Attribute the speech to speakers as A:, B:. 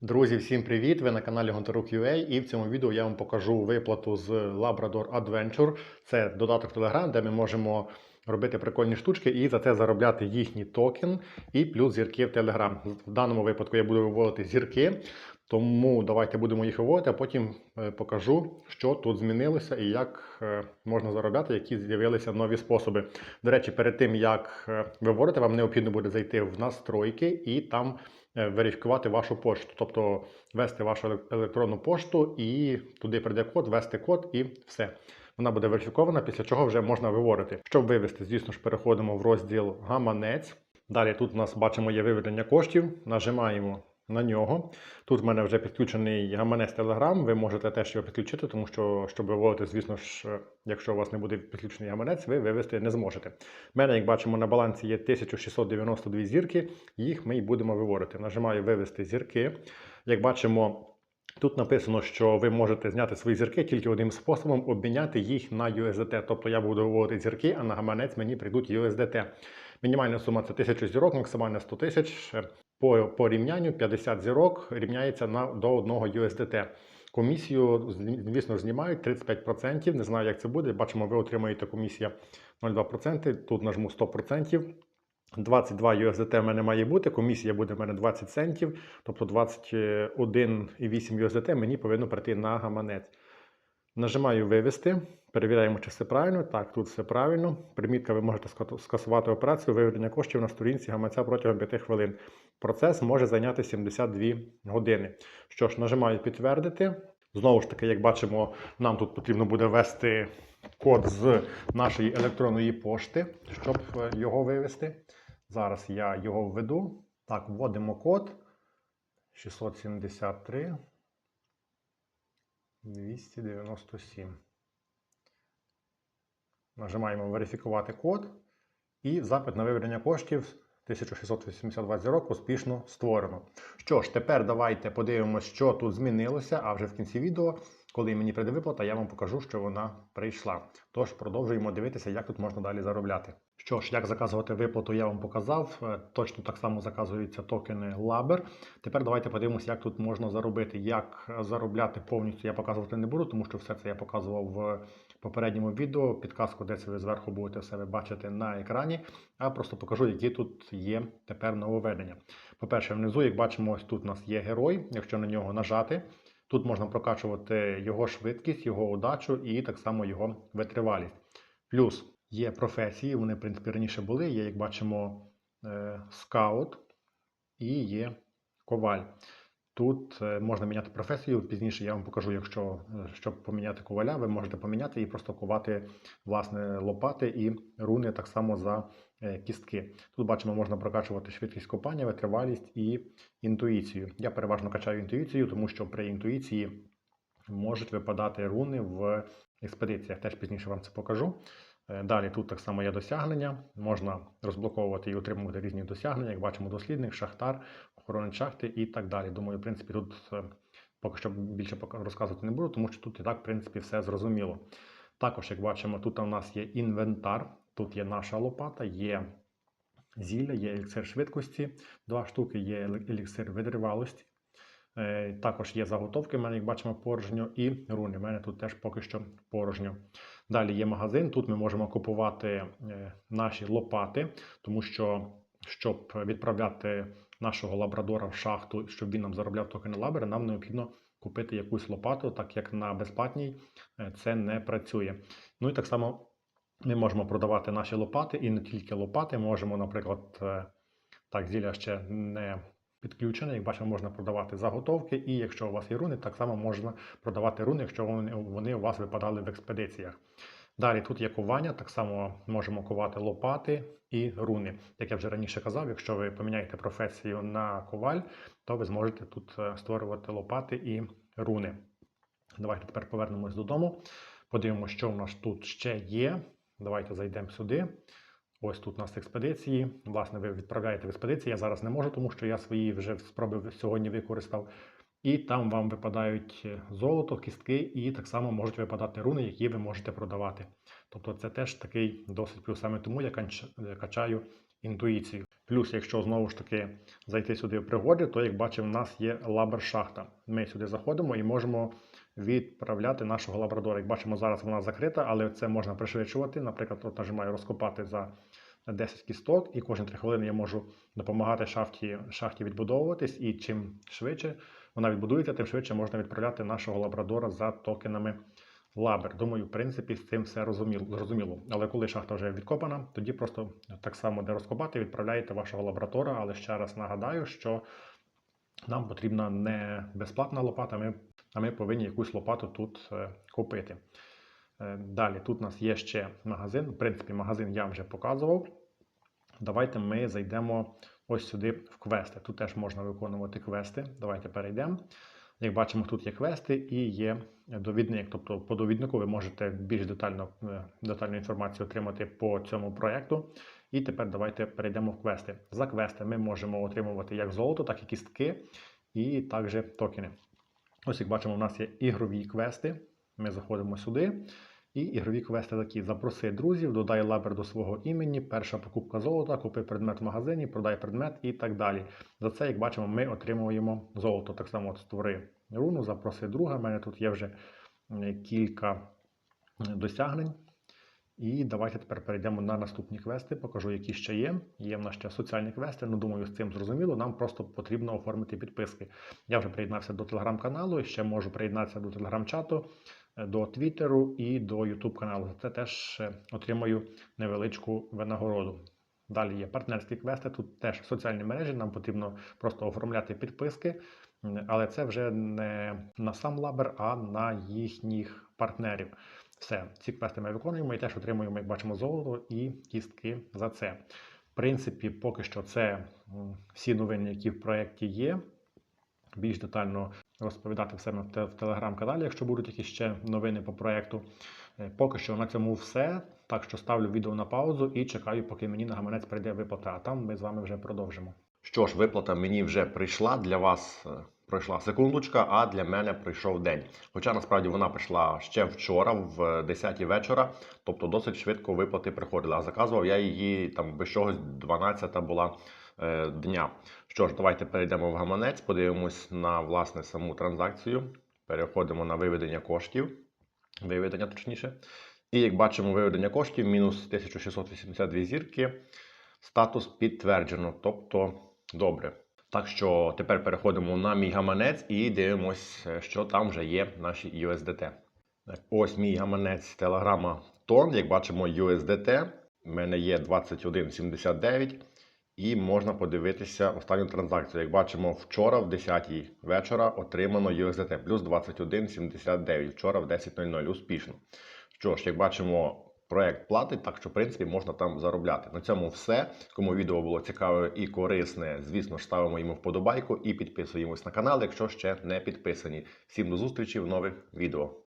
A: Друзі, всім привіт! Ви на каналі Гонтарук UA і в цьому відео я вам покажу виплату з Labrador Adventure. Це додаток Telegram, де ми можемо робити прикольні штучки і за це заробляти їхній токен і плюс зірки в Telegram. В даному випадку я буду виводити зірки, тому давайте будемо їх виводити, а потім е, покажу, що тут змінилося і як е, можна заробляти, які з'явилися нові способи. До речі, перед тим як е, виводити, вам необхідно буде зайти в настройки і там верифікувати вашу пошту, тобто ввести вашу електронну пошту і туди прийде код, ввести код і все. Вона буде верифікована, після чого вже можна виводити. Щоб вивести, звісно ж, переходимо в розділ гаманець. Далі тут у нас бачимо є виведення коштів. Нажимаємо на нього. Тут в мене вже підключений гаманець Telegram. Ви можете теж його підключити, тому що, щоб виводити, звісно ж, якщо у вас не буде підключений гаманець, ви вивести не зможете. У мене, як бачимо, на балансі є 1692 зірки, їх ми і будемо виводити. Нажимаю вивести зірки. Як бачимо, тут написано, що ви можете зняти свої зірки тільки одним способом обміняти їх на USDT. Тобто я буду виводити зірки, а на гаманець мені прийдуть USDT. Мінімальна сума це 1000 зірок, максимальна 100 тисяч. По, по рівнянню 50 зірок рівняється на, до 1 USDT. Комісію, звісно, знімають 35%. Не знаю, як це буде. Бачимо, ви отримаєте комісія 0,2%. Тут нажму 100%. 22 USDT в мене має бути, комісія буде в мене 20 центів, тобто 21,8 USDT мені повинно прийти на гаманець. Нажимаю вивести, перевіряємо, чи все правильно. Так, тут все правильно. Примітка, ви можете скасувати операцію виведення коштів на сторінці гаманця протягом 5 хвилин. Процес може зайняти 72 години. Що ж, нажимаю підтвердити. Знову ж таки, як бачимо, нам тут потрібно буде ввести код з нашої електронної пошти, щоб е, його вивести. Зараз я його введу. Так, вводимо код 673 297. Нажимаємо верифікувати код. І запит на виведення коштів 1682 зірок успішно створено. Що ж, тепер давайте подивимося, що тут змінилося, а вже в кінці відео, коли мені прийде виплата, я вам покажу, що вона прийшла. Тож продовжуємо дивитися, як тут можна далі заробляти. Що ж, як заказувати виплату, я вам показав. Е, Точно так само заказуються токени Laber. Тепер давайте подивимося, як тут можна заробити. Як заробляти повністю я показувати не буду, тому що все це я показував в попередньому відео. Підказку десь ви зверху будете себе бачити на екрані, а просто покажу, які тут є тепер нововведення. По-перше, внизу, як бачимо, ось тут у нас є герой. Якщо на нього нажати, тут можна прокачувати його швидкість, його удачу і так само його витривалість. Плюс є професії, вони, в принципі, раніше були. Є, як бачимо, е, скаут і є коваль. Тут е, можна міняти професію. Пізніше я вам покажу, якщо е, щоб поміняти коваля, ви можете поміняти і просто ковати власне лопати і руни так само за е, кістки. Тут бачимо, можна прокачувати швидкість копання, витривалість і інтуїцію. Я переважно качаю інтуїцію, тому що при інтуїції можуть випадати руни в експедиціях. Теж пізніше вам це покажу. Е, Далі тут так само є досягнення. Можна розблоковувати і отримувати різні досягнення, як бачимо, дослідник, шахтар, охоронець шахти і так далі. Думаю, в принципі, тут е, поки що більше розказувати не буду, тому що тут і так, в принципі, все зрозуміло. Також, як бачимо, тут у нас є інвентар, тут є наша лопата, є зілля, є еліксир швидкості, два штуки, є еліксир витривалості. Е, Також є заготовки, в мене, як бачимо, порожньо, і руни. У мене тут теж поки що порожньо. Далі є магазин. Тут ми можемо купувати е, наші лопати, тому що щоб відправляти нашого лабрадора в шахту, щоб він нам заробляв токени лабера, нам необхідно купити якусь лопату, так як на безплатній е, це не працює. Ну і так само ми можемо продавати наші лопати і не тільки лопати, можемо, наприклад, е, так, зілля ще не підключене. Як бачимо, можна продавати заготовки, і якщо у вас є руни, так само можна продавати руни, якщо вони, у вас випадали в експедиціях. Далі тут є кування, так само можемо ковати лопати і руни. Як я вже раніше казав, якщо ви поміняєте професію на коваль, то ви зможете тут е, створювати лопати і руни. Давайте тепер повернемось додому. Подивимося, що у нас тут ще є. Давайте зайдемо сюди. Ось тут у нас експедиції. Власне, ви відправляєте в експедиції. Я зараз не можу, тому що я свої вже спроби сьогодні використав. І там вам випадають е, золото, кістки, і так само можуть випадати руни, які ви можете продавати. Тобто це теж такий досить плюс. Саме тому я е, качаю інтуїцію. Плюс, якщо знову ж таки зайти сюди в пригоди, то як бачимо, в нас є лабер-шахта. Ми сюди заходимо і можемо відправляти нашого лабрадора. Як бачимо, зараз вона закрита, але це можна пришвидшувати. Наприклад, от нажимаю розкопати за 10 кісток, і кожні 3 хвилини я можу допомагати шахті, шахті відбудовуватись. І чим швидше вона відбудується, тим швидше можна відправляти нашого лабрадора за токенами Лабер. Думаю, в принципі, з цим все розуміло, зрозуміло. Але коли шахта вже відкопана, тоді просто так само, де розкопати, відправляєте вашого лаборатора. Але ще раз нагадаю, що нам потрібна не безплатна лопата, ми, а ми повинні якусь лопату тут е, купити. Е, Далі тут у нас є ще магазин. В принципі, магазин я вже показував. Давайте ми зайдемо ось сюди в квести. Тут теж можна виконувати квести. Давайте перейдемо. Як бачимо, тут є квести і є довідник. Тобто по довіднику ви можете більш детально, е, детальну інформацію отримати по цьому проєкту. І тепер давайте перейдемо в квести. За квести ми можемо отримувати як золото, так і кістки, і також токени. Ось як бачимо, у нас є ігрові квести. Ми заходимо сюди. І ігрові квести такі: запроси друзів, додай лабер до свого імені, перша покупка золота, купи предмет в магазині, продай предмет і так далі. За це, як бачимо, ми отримуємо золото. Так само от створи руну, запроси друга. У мене тут є вже е, кілька е, досягнень. І давайте тепер перейдемо на наступні квести, покажу, які ще є. Є в нас ще соціальні квести, ну думаю, з цим зрозуміло. Нам просто потрібно оформити підписки. Я вже приєднався до телеграм-каналу, ще можу приєднатися до телеграм-чату, е, до Твіттеру і до Ютуб каналу. Це теж е, отримаю невеличку винагороду. Далі є партнерські квести, тут теж соціальні мережі, нам потрібно просто оформляти підписки, але це вже не на сам лабер, а на їхніх партнерів. Все, ці квести ми виконуємо і теж отримуємо, як бачимо, золото і кістки за це. В принципі, поки що це всі новини, які в проєкті є. Більш детально розповідати все в телеграм-каналі, якщо будуть якісь ще новини по проєкту. Е, Поки що на цьому все. Так що ставлю відео на паузу і чекаю, поки мені на гаманець прийде виплата, а там ми з вами вже продовжимо.
B: Що ж, виплата мені вже прийшла. Для вас е, пройшла секундочка, а для мене прийшов день. Хоча насправді вона прийшла ще вчора, в 10 вечора, тобто досить швидко виплати приходили. А заказував я її там без чогось 12 була е, дня. Що ж, давайте перейдемо в гаманець, подивимось на власне саму транзакцію. Переходимо на виведення коштів. Виведення точніше. І як бачимо, виведення коштів мінус 1682 зірки. Статус підтверджено, тобто добре. Так що тепер переходимо на мій гаманець і дивимось, е, що там вже є наші USDT. Ось мій гаманець телеграма Тон. Як бачимо, USDT. У мене є 21,79. І можна подивитися останню транзакцію. Як бачимо, вчора в 10 вечора отримано USDT плюс 21,79. Вчора в 10.00 успішно. Що ж, як бачимо, проект платить, так що, в принципі, можна там заробляти. На цьому все. Кому відео було цікаве і корисне, звісно ставимо йому вподобайку і підписуємось на канал, якщо ще не підписані. Всім до зустрічі в нових відео.